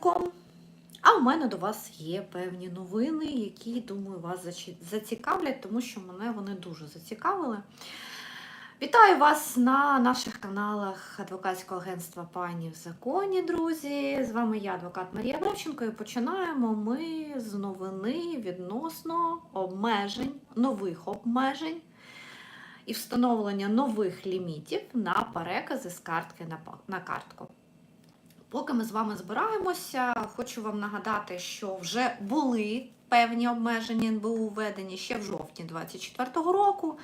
ранком. А у мене до вас є певні новини, які, думаю, вас зацікавлять, тому що мене вони дуже зацікавили. Вітаю вас на наших каналах адвокатського агентства Пані в законі, друзі. З вами я, адвокат Марія Бравченко, і починаємо ми з новини відносно обмежень, нових обмежень і встановлення нових лімітів на перекази з картки на картку. Поки ми з вами збираємося, хочу вам нагадати, що вже були певні обмеження НБУ введені ще в жовтні 2024 року.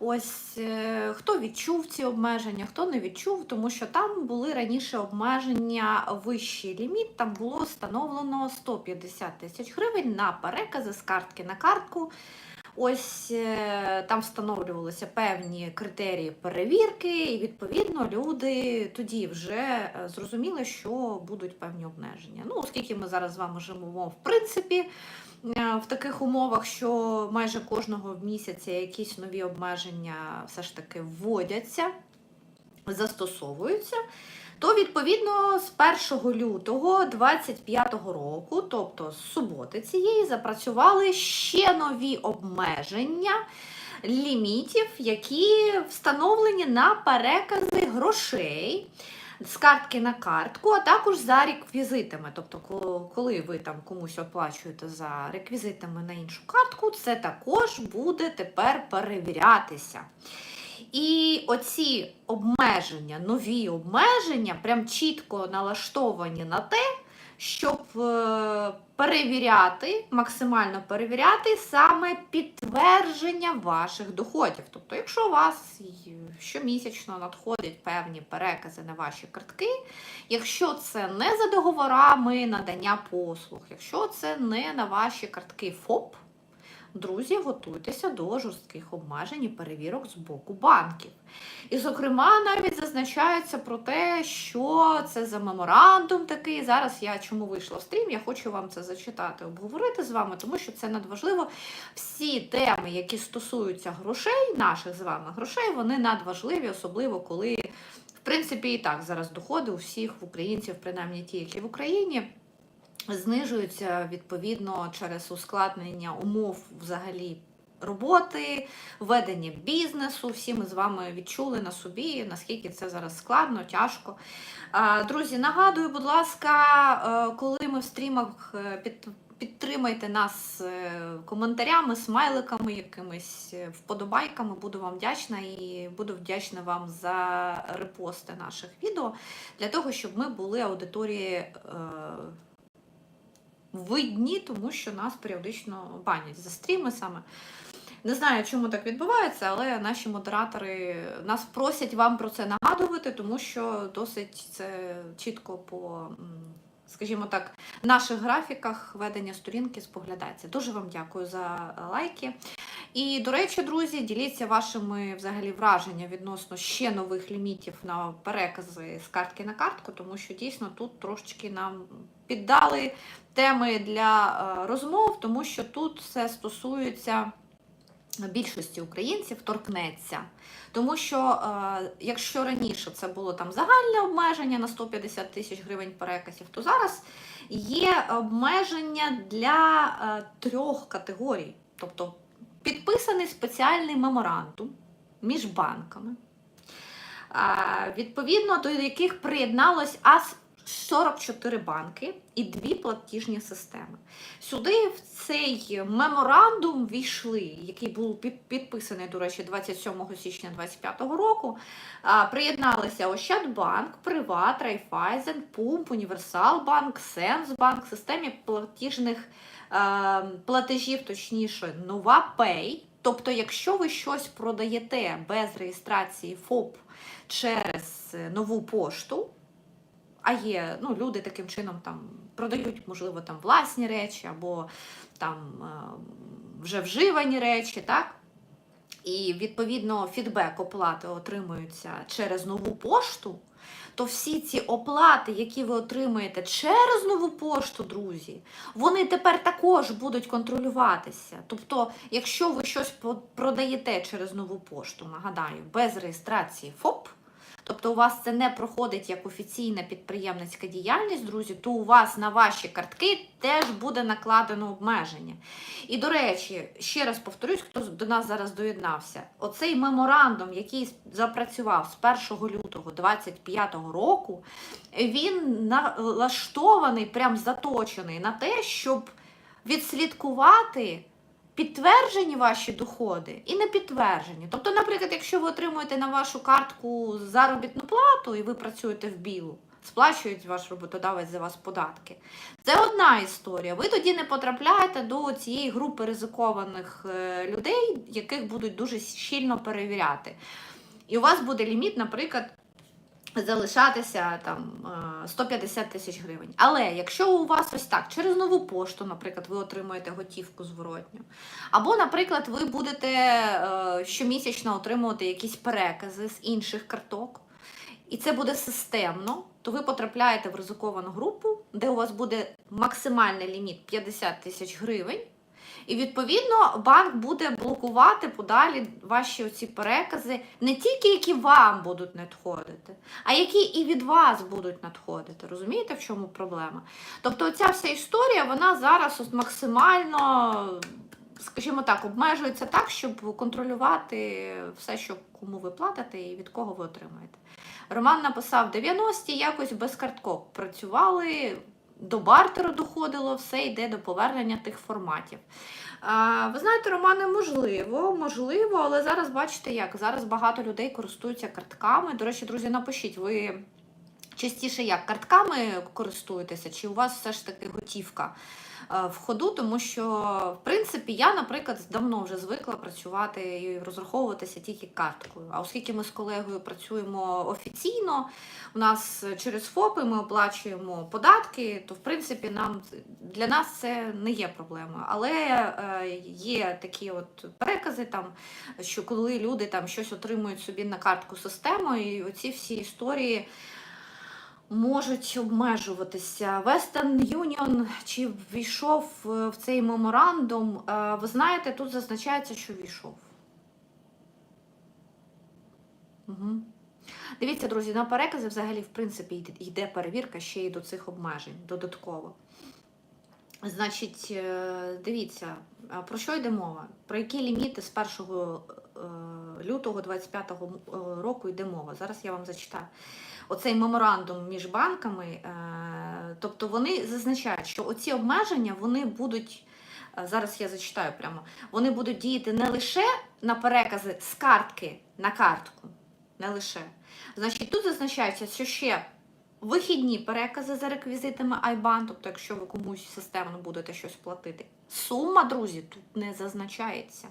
Ось е, хто відчув ці обмеження, хто не відчув, тому що там були раніше обмеження вищий ліміт, там було встановлено 150 тисяч гривень на перекази з картки на картку. Ось е, там встановлювалися певні критерії перевірки, і відповідно люди тоді вже е, зрозуміли, що будуть певні обмеження. Ну, оскільки ми зараз з вами живемо в принципі е, в таких умовах, що майже кожного місяця якісь нові обмеження все ж таки вводяться, застосовуються. То відповідно з 1 лютого 2025 року, тобто з суботи цієї, запрацювали ще нові обмеження лімітів, які встановлені на перекази грошей з картки на картку, а також за реквізитами. Тобто, коли ви там комусь оплачуєте за реквізитами на іншу картку, це також буде тепер перевірятися. І оці обмеження, нові обмеження, прям чітко налаштовані на те, щоб е, перевіряти, максимально перевіряти саме підтвердження ваших доходів. Тобто, якщо у вас щомісячно надходять певні перекази на ваші картки, якщо це не за договорами надання послуг, якщо це не на ваші картки ФОП, Друзі, готуйтеся до жорстких обмежень і перевірок з боку банків. І, зокрема, навіть зазначається про те, що це за меморандум такий. Зараз я чому вийшла в стрім, я хочу вам це зачитати, обговорити з вами, тому що це надважливо. Всі теми, які стосуються грошей, наших з вами грошей, вони надважливі, особливо коли, в принципі, і так зараз доходи у всіх в українців, принаймні ті, які в Україні знижуються відповідно через ускладнення умов взагалі роботи, ведення бізнесу. Всі ми з вами відчули на собі, наскільки це зараз складно, тяжко. Друзі, нагадую, будь ласка, е, коли ми в стрімах е. Підтримайте нас е, коментарями, смайликами, якимись вподобайками. Буду вам вдячна і буду вдячна вам за репости наших відео для того, щоб ми були аудиторії видні, тому що нас періодично банять за стріми саме. Не знаю, чому так відбувається, але наші модератори нас просять вам про це нагадувати, тому що досить це чітко по, скажімо так, наших графіках ведення сторінки споглядається. Дуже вам дякую за лайки. І, до речі, друзі, діліться вашими взагалі враження відносно ще нових лімітів на перекази з картки на картку, тому що дійсно тут трошечки нам піддали теми для е, розмов, тому що тут все стосується більшості українців торкнеться. Тому що е, якщо раніше це було там загальне обмеження на 150 тисяч гривень переказів, то зараз є обмеження для е, трьох категорій. Тобто підписаний спеціальний меморандум між банками, відповідно до яких приєдналось аж 44 банки і дві платіжні системи. Сюди в цей меморандум війшли, який був під- підписаний, до речі, 27 січня 2025 року. Приєдналися Ощадбанк, Приват, Райфайзен, Пумп, Універсалбанк, Сенсбанк, системі платіжних е, платежів, точніше, Нова Пей. Тобто, якщо ви щось продаєте без реєстрації ФОП через е, нову пошту, а є ну, люди таким чином там продають, можливо, там власні речі або там е, вже вживані речі, так? І відповідно фідбек оплати отримуються через нову пошту, то всі ці оплати, які ви отримаєте через нову пошту, друзі, вони тепер також будуть контролюватися. Тобто, якщо ви щось продаєте через нову пошту, нагадаю, без реєстрації ФОП, тобто у вас це не проходить як офіційна підприємницька діяльність, друзі, то у вас на ваші картки теж буде накладено обмеження. І до речі, ще раз повторюсь, хто до нас зараз доєднався, оцей меморандум, який запрацював з 1 лютого 2025 року, він налаштований, прям заточений на те, щоб відслідкувати підтверджені ваші доходи і не підтверджені. Тобто, наприклад, якщо ви отримуєте на вашу картку заробітну плату і ви працюєте в білу, сплачують ваш роботодавець за вас податки. Це одна історія. Ви тоді не потрапляєте до цієї групи ризикованих е, людей, яких будуть дуже щільно перевіряти. І у вас буде ліміт, наприклад, залишатися там е, 150 тисяч гривень. Але якщо у вас ось так, через нову пошту, наприклад, ви отримуєте готівку зворотню, або, наприклад, ви будете е, щомісячно отримувати якісь перекази з інших карток, і це буде системно, то ви потрапляєте в ризиковану групу, де у вас буде максимальний ліміт 50 тисяч гривень. І відповідно банк буде блокувати подалі ваші оці перекази, не тільки які вам будуть надходити, а які і від вас будуть надходити. Розумієте, в чому проблема? Тобто, ця вся історія вона зараз максимально, скажімо так, обмежується так, щоб контролювати все, що кому ви платите і від кого ви отримаєте. Роман написав 90-ті якось без карток працювали. До бартеру доходило, все йде до повернення тих форматів. Ви знаєте, Романе, можливо, можливо, але зараз бачите як. Зараз багато людей користуються картками. До речі, друзі, напишіть, ви частіше як картками користуєтеся, чи у вас все ж таки готівка в ходу, тому що, в принципі, я, наприклад, давно вже звикла працювати і розраховуватися тільки карткою. А оскільки ми з колегою працюємо офіційно, у нас через ФОПи ми оплачуємо податки, то в принципі нам для нас це не є проблемою. Але е, є такі от перекази, там, що коли люди там щось отримують собі на картку систему, і оці всі історії можуть обмежуватися. Western Union чи ввійшов е, в цей меморандум, Е, ви знаєте, тут зазначається, що ввійшов. Угу. Дивіться, друзі, на перекази взагалі, в принципі, йде- перевірка ще й до цих обмежень додатково. Значить, е, дивіться, про що йде мова? Про які ліміти з 1 е, лютого 2025 року йде мова? Зараз я вам зачитаю. Оцей меморандум між банками, е, тобто вони зазначають, що оці обмеження вони будуть. е, Зараз я зачитаю прямо. Вони будуть діяти не лише на перекази з картки на картку, не лише. Значить, тут зазначається, що ще вихідні перекази за реквізитами IBAN, тобто, якщо ви комусь системно будете щось платити. Сума, друзі, тут не зазначається.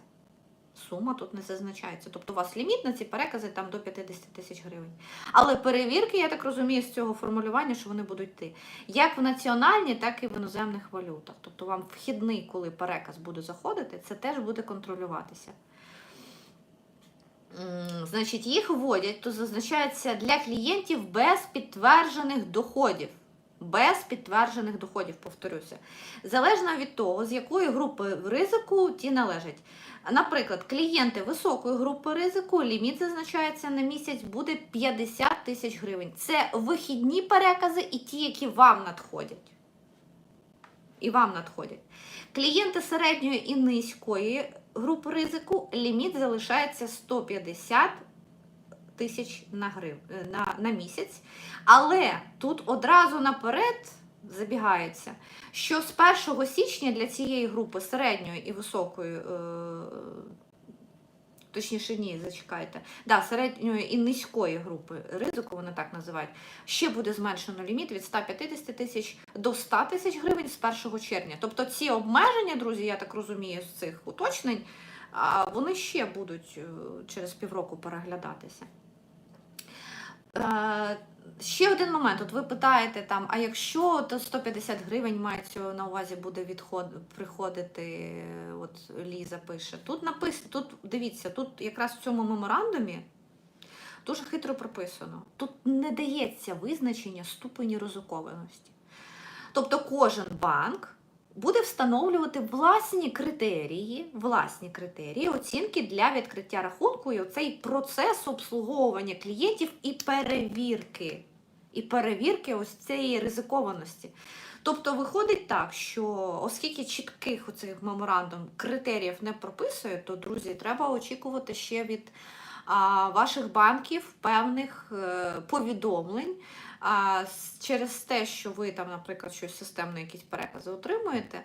Сума тут не зазначається. Тобто у вас ліміт на ці перекази там до 50 тисяч гривень. Але перевірки, я так розумію, з цього формулювання, що вони будуть йти як в національній, так і в іноземних валютах. Тобто вам вхідний, коли переказ буде заходити, це теж буде контролюватися. Значить, їх вводять, то зазначається для клієнтів без підтверджених доходів. Без підтверджених доходів, повторюся. Залежно від того, з якої групи ризику ті належать. Наприклад, клієнти високої групи ризику, ліміт зазначається на місяць, буде 50 тисяч гривень. Це вихідні перекази і ті, які вам надходять. І вам надходять. Клієнти середньої і низької групи ризику ліміт залишається 150 тисяч на, грив... на, на місяць. Але тут одразу наперед забігається, що з 1 січня для цієї групи середньої і високої, е... точніше, ні, зачекайте, да, середньої і низької групи ризику, вони так називають, ще буде зменшено ліміт від 150 тисяч до 100 тисяч гривень з 1 червня. Тобто ці обмеження, друзі, я так розумію, з цих уточнень, вони ще будуть е, через півроку переглядатися. Е, Ще один момент. От ви питаєте там, а якщо то 150 гривень мається на увазі буде відход, приходити, от Ліза пише. Тут написано, тут дивіться, тут якраз в цьому меморандумі дуже хитро прописано. Тут не дається визначення ступені ризикованості. Тобто кожен банк буде встановлювати власні критерії, власні критерії оцінки для відкриття рахунку і оцей процес обслуговування клієнтів і перевірки. І перевірки ось цієї ризикованості. Тобто виходить так, що оскільки чітких оцих меморандум критеріїв не прописує, то друзі, треба очікувати ще від а, ваших банків певних е, повідомлень. А, через те, що ви там, наприклад, щось системно якісь перекази отримуєте,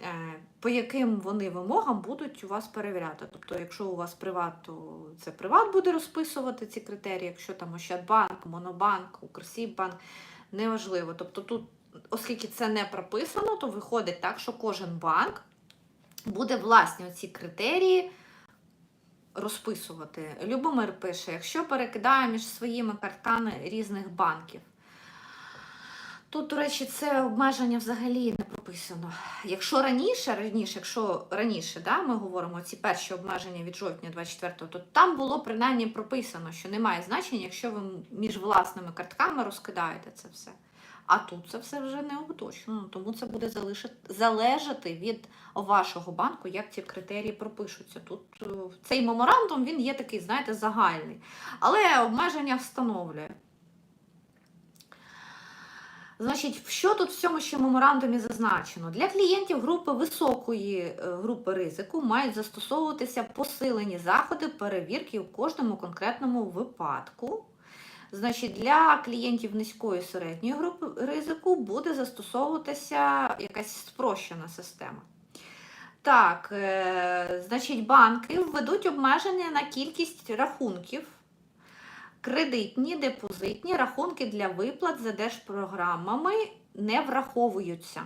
е, по яким вони вимогам будуть у вас перевіряти. Тобто, якщо у вас приват, то це приват буде розписувати ці критерії, якщо там Ощадбанк, Монобанк, Укрсіббанк, неважливо. Тобто тут, оскільки це не прописано, то виходить так, що кожен банк буде власні оці критерії розписувати. Любомир пише, якщо перекидає між своїми картками різних банків. Тут, до речі, це обмеження взагалі не прописано. Якщо раніше, раніше, якщо раніше, да, ми говоримо ці перші обмеження від жовтня 24-го, то там було принаймні прописано, що немає значення, якщо ви між власними картками розкидаєте це все. А тут це все вже не уточнено, тому це буде залишити, залежати від вашого банку, як ці критерії пропишуться. Тут е, цей меморандум він є такий, знаєте, загальний, але обмеження встановлює. Значить, що тут в цьому ще меморандумі зазначено? Для клієнтів групи високої е, групи ризику мають застосовуватися посилені заходи перевірки у кожному конкретному випадку. Значить, для клієнтів низької середньої групи ризику буде застосовуватися якась спрощена система. Так, е, значить, банки введуть обмеження на кількість рахунків, кредитні, депозитні рахунки для виплат за держпрограмами не враховуються.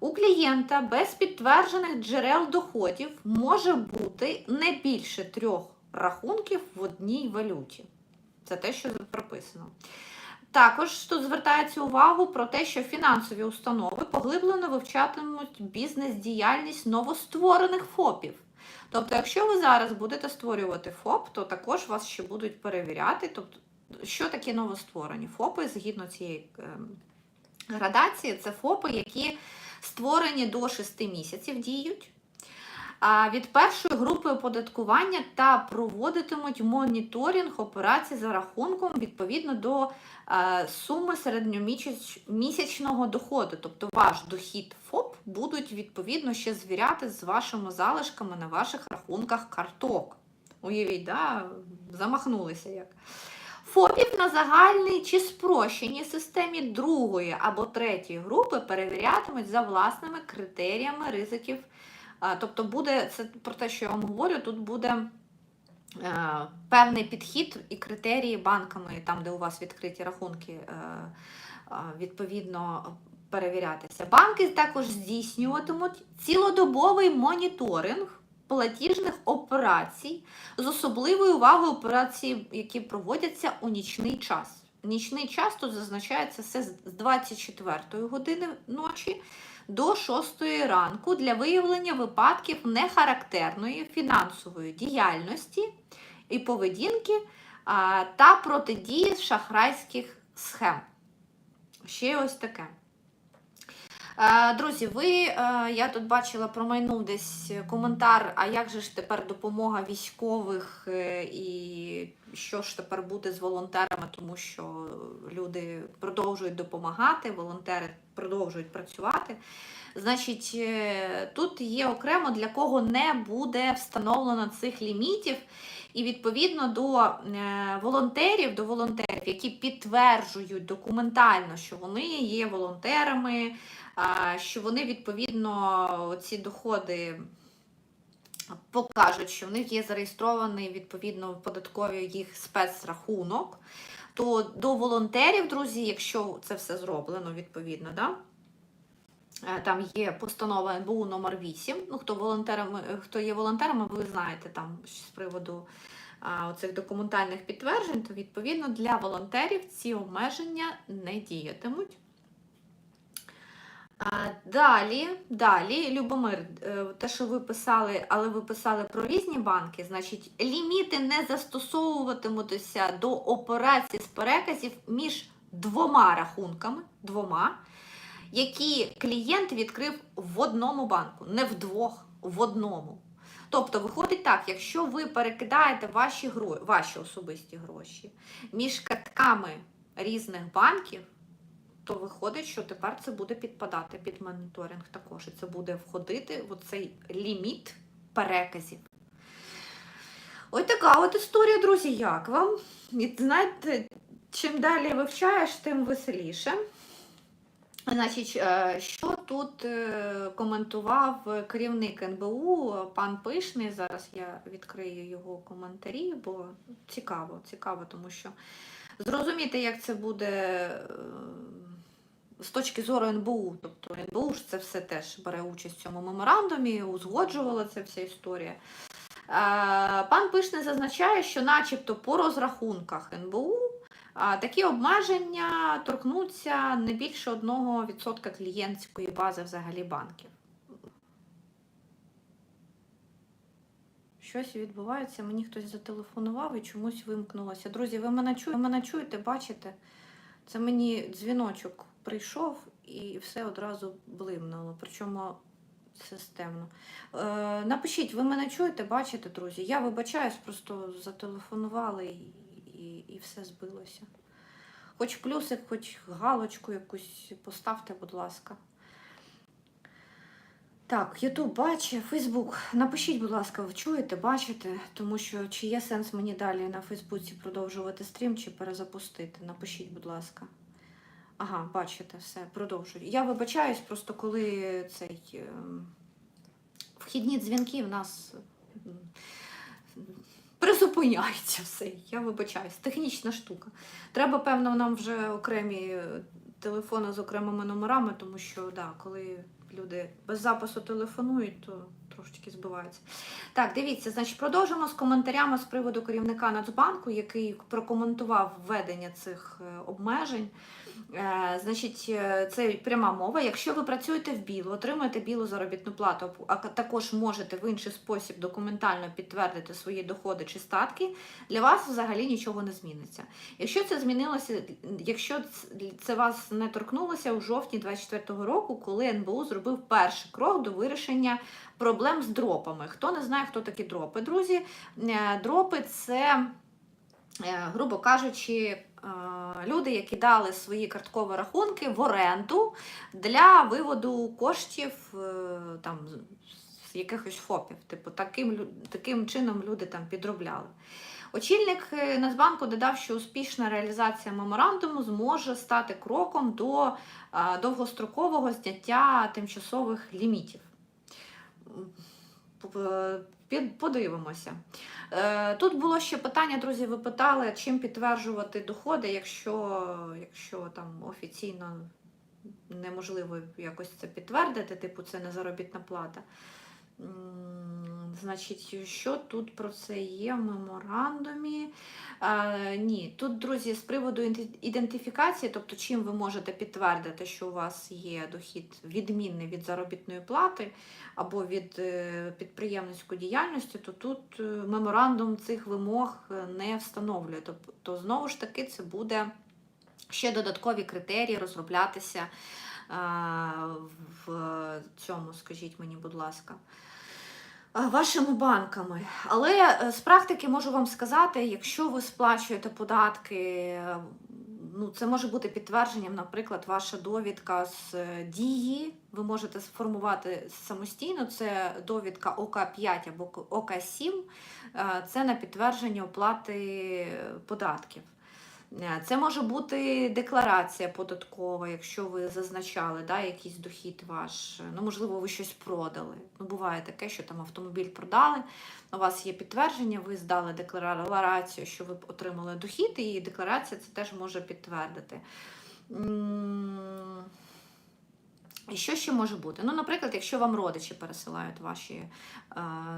У клієнта без підтверджених джерел доходів може бути не більше трьох рахунків в одній валюті. Це те, що прописано. Також тут звертається увагу про те, що фінансові установи поглиблено вивчатимуть бізнес-діяльність новостворених ФОПів. Тобто, якщо ви зараз будете створювати ФОП, то також вас ще будуть перевіряти. Тобто, що таке новостворені ФОПи згідно цієї ем, градації, це ФОПи, які створені до 6 місяців діють. Від першої групи оподаткування та проводитимуть моніторинг операцій за рахунком відповідно до е, суми середньомісячного доходу. Тобто ваш дохід ФОП будуть відповідно ще звіряти з вашими залишками на ваших рахунках карток. Уявіть, да? замахнулися як. ФОПів на загальній чи спрощеній системі другої або третьої групи перевірятимуть за власними критеріями ризиків. Тобто буде це про те, що я вам говорю, тут буде е, певний підхід і критерії банками, там, де у вас відкриті рахунки, е, відповідно перевірятися. Банки також здійснюватимуть цілодобовий моніторинг платіжних операцій з особливою увагою операцій, які проводяться у нічний час. Нічний час тут зазначається все з 24 години ночі до 6 ранку для виявлення випадків нехарактерної фінансової діяльності і поведінки та протидії шахрайських схем. Ще ось таке. Е, Друзі, ви, е, я тут бачила, промайнув десь коментар, а як же ж тепер допомога військових е, і що ж тепер буде з волонтерами, тому що люди продовжують допомагати, волонтери продовжують працювати. Значить, тут є окремо для кого не буде встановлено цих лімітів. І відповідно до волонтерів, до волонтерів, які підтверджують документально, що вони є волонтерами, що вони відповідно ці доходи покажуть, що в них є зареєстрований відповідно в податковій їх спецрахунок, то до волонтерів, друзі, якщо це все зроблено відповідно, да, е, там є постанова НБУ номер 8 Ну, хто волонтерами, хто є волонтерами, ви знаєте там з приводу а, оцих документальних підтверджень, то відповідно для волонтерів ці обмеження не діятимуть. Далі, далі, Любомир, е, те, що ви писали, але ви писали про різні банки, значить, ліміти не застосовуватимуться до операцій з переказів між двома рахунками, двома, які клієнт відкрив в одному банку, не в двох, в одному. Тобто виходить так, якщо ви перекидаєте ваші гро... ваші особисті гроші між картками різних банків, то виходить, що тепер це буде підпадати під моніторинг також. І це буде входити в цей ліміт переказів. Ось така от історія, друзі, як вам? І знаєте, чим далі вивчаєш, тим веселіше. Значить, е, що тут е, коментував керівник НБУ пан Пишний. Зараз я відкрию його коментарі, бо цікаво, цікаво, тому що зрозуміти, як це буде е, з точки зору НБУ. Тобто НБУ ж це все теж бере участь в цьому меморандумі, узгоджувала це вся історія. Е, Пан Пишний зазначає, що начебто по розрахунках НБУ Такі обмеження торкнуться не більше 1% клієнтської бази взагалі банків. Щось відбувається, мені хтось зателефонував і чомусь вимкнулося. Друзі, ви мене чуєте, ви мене чуєте, бачите? Це мені дзвіночок прийшов і все одразу блимнуло, причому системно. Е, напишіть, ви мене чуєте, бачите, друзі? Я вибачаюсь, просто зателефонували і і, і все збилося. Хоч плюсик, хоч галочку якусь поставте, будь ласка. Так, Ютуб бачить, Фейсбук. Напишіть, будь ласка, ви чуєте, бачите, тому що чи є сенс мені далі на Фейсбуці продовжувати стрім, чи перезапустити. Напишіть, будь ласка. Ага, бачите, все, продовжую. Я вибачаюсь, просто коли цей е, вхідні дзвінки в нас призупиняється все. Я вибачаюсь, технічна штука. Треба, певно, нам вже окремі телефони з окремими номерами, тому що да, коли люди без запису телефонують, то трошечки збиваються. Так, дивіться, значить, продовжимо з коментарями з приводу керівника Нацбанку, який прокоментував введення цих е, обмежень. Е, Значить, е, це пряма мова. Якщо ви працюєте в білу, отримуєте білу заробітну плату, а також можете в інший спосіб документально підтвердити свої доходи чи статки, для вас взагалі нічого не зміниться. Якщо це змінилося, якщо це вас не торкнулося у жовтні 2024 року, коли НБУ зробив перший крок до вирішення проблем з дропами. Хто не знає, хто такі дропи, друзі, е, дропи це, грубо кажучи, люди, які дали свої карткові рахунки в оренду для виводу коштів там, з якихось ФОПів. Типу, таким, таким чином люди там підробляли. Очільник Нацбанку додав, що успішна реалізація меморандуму зможе стати кроком до довгострокового зняття тимчасових лімітів. Подивимося. Е, тут було ще питання, друзі, ви питали, чим підтверджувати доходи, якщо якщо там офіційно неможливо якось це підтвердити, типу це не заробітна плата. Значить, що тут про це є в меморандумі? А, Ні, тут, друзі, з приводу ідентифікації, тобто чим ви можете підтвердити, що у вас є дохід відмінний від заробітної плати або від е, підприємницької діяльності, то тут е, меморандум цих вимог не встановлює. Тобто, знову ж таки, це буде ще додаткові критерії розроблятися в цьому, скажіть мені, будь ласка вашими банками. Але е, з практики можу вам сказати, якщо ви сплачуєте податки, ну це може бути підтвердженням, наприклад, ваша довідка з е, дії. Ви можете сформувати самостійно. Це довідка ОК5 або ОК7, е, це на підтвердження оплати податків. Е, це може бути декларація податкова, якщо ви зазначали да, якийсь дохід ваш. Ну, можливо, ви щось продали. Ну, Буває таке, що там автомобіль продали, у вас є підтвердження, ви здали декларацію, що ви отримали дохід, і декларація це теж може підтвердити. І що ще може бути? Ну, наприклад, якщо вам родичі пересилають ваші е,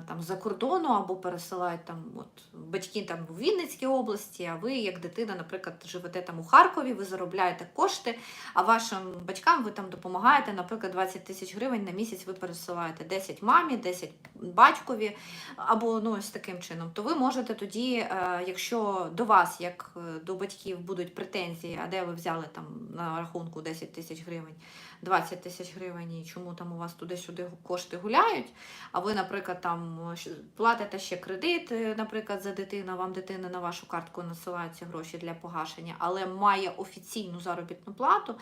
там за кордону або пересилають там от батьки там у Вінницькій області, а ви, як дитина, наприклад, живете там у Харкові, ви заробляєте кошти, а вашим батькам ви там допомагаєте, наприклад, 20 тисяч гривень на місяць ви пересилаєте 10 мамі, 10 батькові, або ну ось таким чином, то ви можете тоді, е, якщо до вас, як е, до батьків, будуть претензії, а де ви взяли там на рахунку 10 тисяч гривень. 20 тисяч гривень, і чому там у вас туди-сюди кошти гуляють, а ви, наприклад, там платите ще кредит, е, наприклад, за дитину, вам дитина на вашу картку насилаються гроші для погашення, але має офіційну заробітну плату,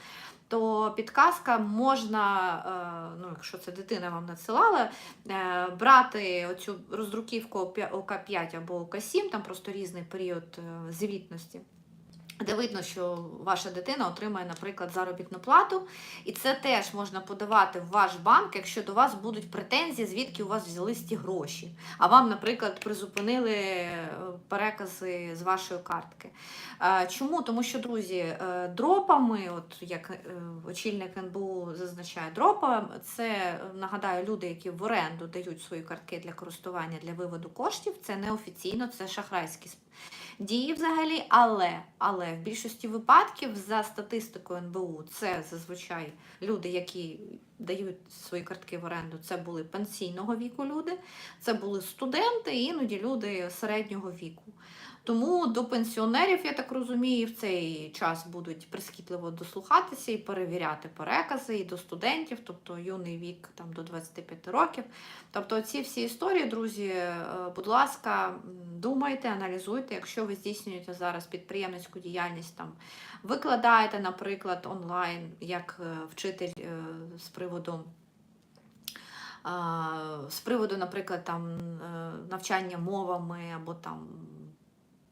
то підказка можна, е, ну, якщо це дитина вам надсилала, е, брати оцю роздруківку ОК5 або ОК7, там просто різний період е, звітності. Де видно, що ваша дитина отримає, наприклад, заробітну плату, і це теж можна подавати в ваш банк, якщо до вас будуть претензії, звідки у вас взялись ті гроші. А вам, наприклад, призупинили е, перекази з вашої картки. Е, Чому? Тому що, друзі, е, дропами, от як очільник НБУ зазначає, дропами це нагадаю, люди, які в оренду дають свої картки для користування для виводу коштів. Це неофіційно, це шахрайські дії взагалі, але, але в більшості випадків за статистикою НБУ це зазвичай люди, які дають свої картки в оренду. Це були пенсійного віку люди, це були студенти, іноді люди середнього віку. Тому до пенсіонерів, я так розумію, в цей час будуть прискіпливо дослухатися і перевіряти перекази, і до студентів, тобто юний вік там до 25 років. Тобто ці всі історії, друзі, е, будь ласка, думайте, аналізуйте, якщо ви здійснюєте зараз підприємницьку діяльність, там викладаєте, наприклад, онлайн як е, вчитель е, з приводу. З приводу, наприклад, там навчання мовами або там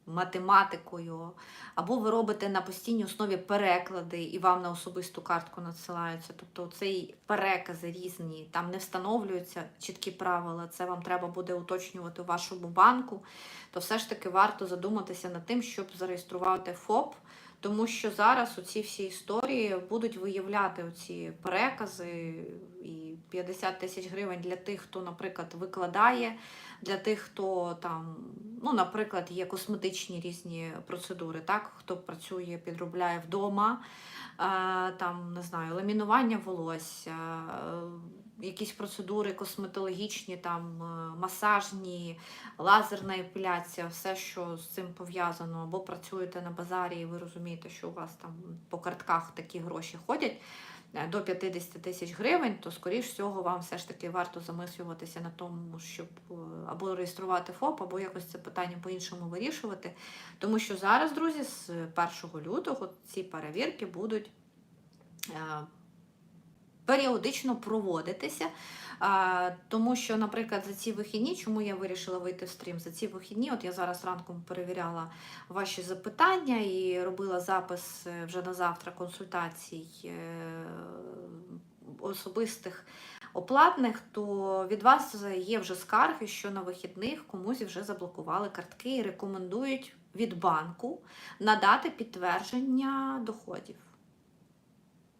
математикою, або ви робите на постійній основі переклади і вам на особисту картку надсилаються. Тобто цей перекази різні, там не встановлюються чіткі правила, це вам треба буде уточнювати у вашому банку, то все ж таки варто задуматися над тим, щоб зареєструвати ФОП. Тому що зараз оці всі історії будуть виявляти оці перекази і 50 тисяч гривень для тих, хто, наприклад, викладає, для тих, хто там, ну, наприклад, є косметичні різні процедури, так, хто працює, підробляє вдома, е, там, не знаю, ламінування волосся, е, якісь процедури косметологічні, там, е, масажні, лазерна епіляція, все, що з цим пов'язано, або працюєте на базарі, і ви розумієте, що у вас там по картках такі гроші ходять до 50 тисяч гривень, то, скоріш всього, вам все ж таки варто замислюватися на тому, щоб е, або реєструвати ФОП, або якось це питання по-іншому вирішувати. Тому що зараз, друзі, з 1 лютого ці перевірки будуть. Періодично проводитися, тому що, наприклад, за ці вихідні, чому я вирішила вийти в стрім? За ці вихідні, от я зараз ранком перевіряла ваші запитання і робила запис е, вже на завтра консультацій е, особистих оплатних, то від вас є вже скарги, що на вихідних комусь вже заблокували картки і рекомендують від банку надати підтвердження доходів.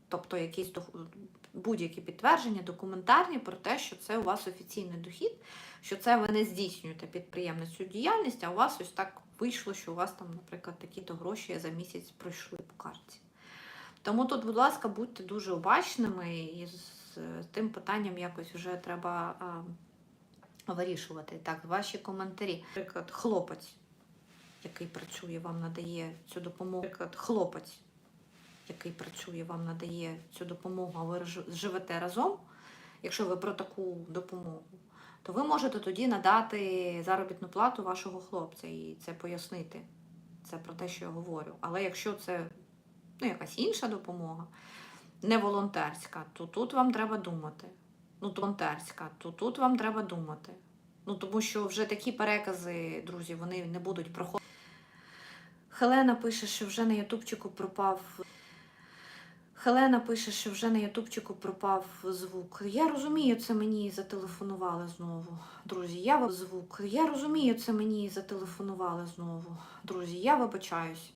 Тобто якісь дох- будь-які підтвердження документарні про те, що це у вас офіційний дохід, що це ви не здійснюєте підприємницю діяльність, а у вас ось так вийшло, що у вас там, наприклад, такі-то гроші за місяць пройшли по карті. Тому тут, будь ласка, будьте дуже обачними і з тим питанням якось вже треба а, вирішувати. Так, ваші коментарі. Наприклад, хлопець, який працює, вам надає цю допомогу. Наприклад, хлопець, який працює, вам надає цю допомогу, а ви живете разом, якщо ви про таку допомогу, то ви можете тоді надати заробітну плату вашого хлопця і це пояснити. Це про те, що я говорю. Але якщо це ну, якась інша допомога, не волонтерська, то тут вам треба думати. Ну, волонтерська, то тут вам треба думати. Ну, тому що вже такі перекази, друзі, вони не будуть проходити. Хелена пише, що вже на Ютубчику пропав. Хелена пише, що вже на Ютубчику пропав звук. Я розумію, це мені зателефонували знову. Друзі, я звук. Я розумію, це мені зателефонували знову. Друзі, я вибачаюсь.